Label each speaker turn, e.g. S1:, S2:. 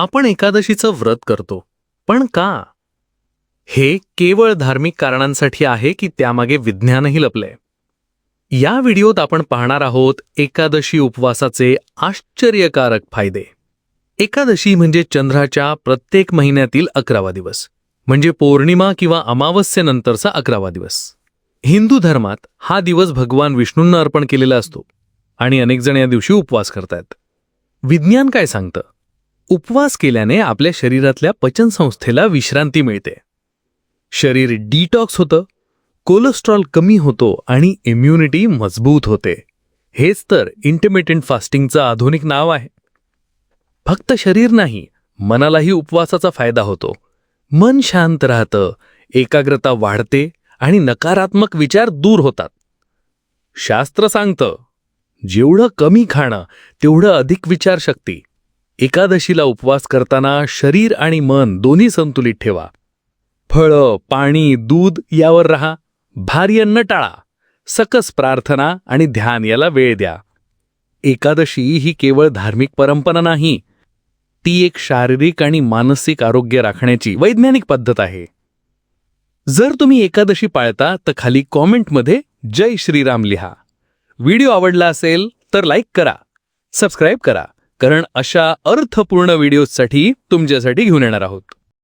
S1: आपण एकादशीचं व्रत करतो. पण का? हे केवळ धार्मिक कारणांसाठी आहे की त्यामागे विज्ञानही लपलंय. या व्हिडिओत आपण पाहणार आहोत एकादशी उपवासाचे आश्चर्यकारक फायदे. एकादशी म्हणजे चंद्राच्या प्रत्येक महिन्यातील अकरावा दिवस. म्हणजे पौर्णिमा किंवा अमावस्येनंतरचा अकरावा दिवस. हिंदू धर्मात हा दिवस भगवान विष्णूंना अर्पण केलेला असतो आणि अनेकजण या दिवशी उपवास करतात विज्ञान काय सांगतं? उपवास केल्याने आपल्या शरीरातल्या पचनसंस्थेला विश्रांती मिळते. शरीर डिटॉक्स होतं कोलेस्ट्रॉल कमी होतो आणि इम्युनिटी मजबूत होते. हेच तर इंटरमिटंट फास्टिंगचं आधुनिक नाव आहे. फक्त शरीर नाही मनालाही उपवासाचा फायदा होतो. मन शांत राहतं एकाग्रता वाढते आणि नकारात्मक विचार दूर होतात. शास्त्र सांगतं जेवढं कमी खाणं तेवढं अधिक विचारशक्ती. एकादशीला उपवास करताना शरीर आणि मन दोन्ही संतुलित ठेवा. फळं पाणी दूध यावर रहा. भार्य अन्न टाळा. सकस प्रार्थना आणि ध्यान याला वेळ द्या. एकादशी ही केवळ धार्मिक परंपरा नाही ती एक शारीरिक आणि मानसिक आरोग्य राखण्याची वैज्ञानिक पद्धत आहे. जर तुम्ही एकादशी पाळता तर खाली कॉमेंटमध्ये जय श्रीराम लिहा. व्हिडिओ आवडला असेल तर लाईक करा. सबस्क्राईब करा. कारण अशा अर्थपूर्ण व्हिडिओजसाठी तुमच्यासाठी घेऊन येणार आहोत.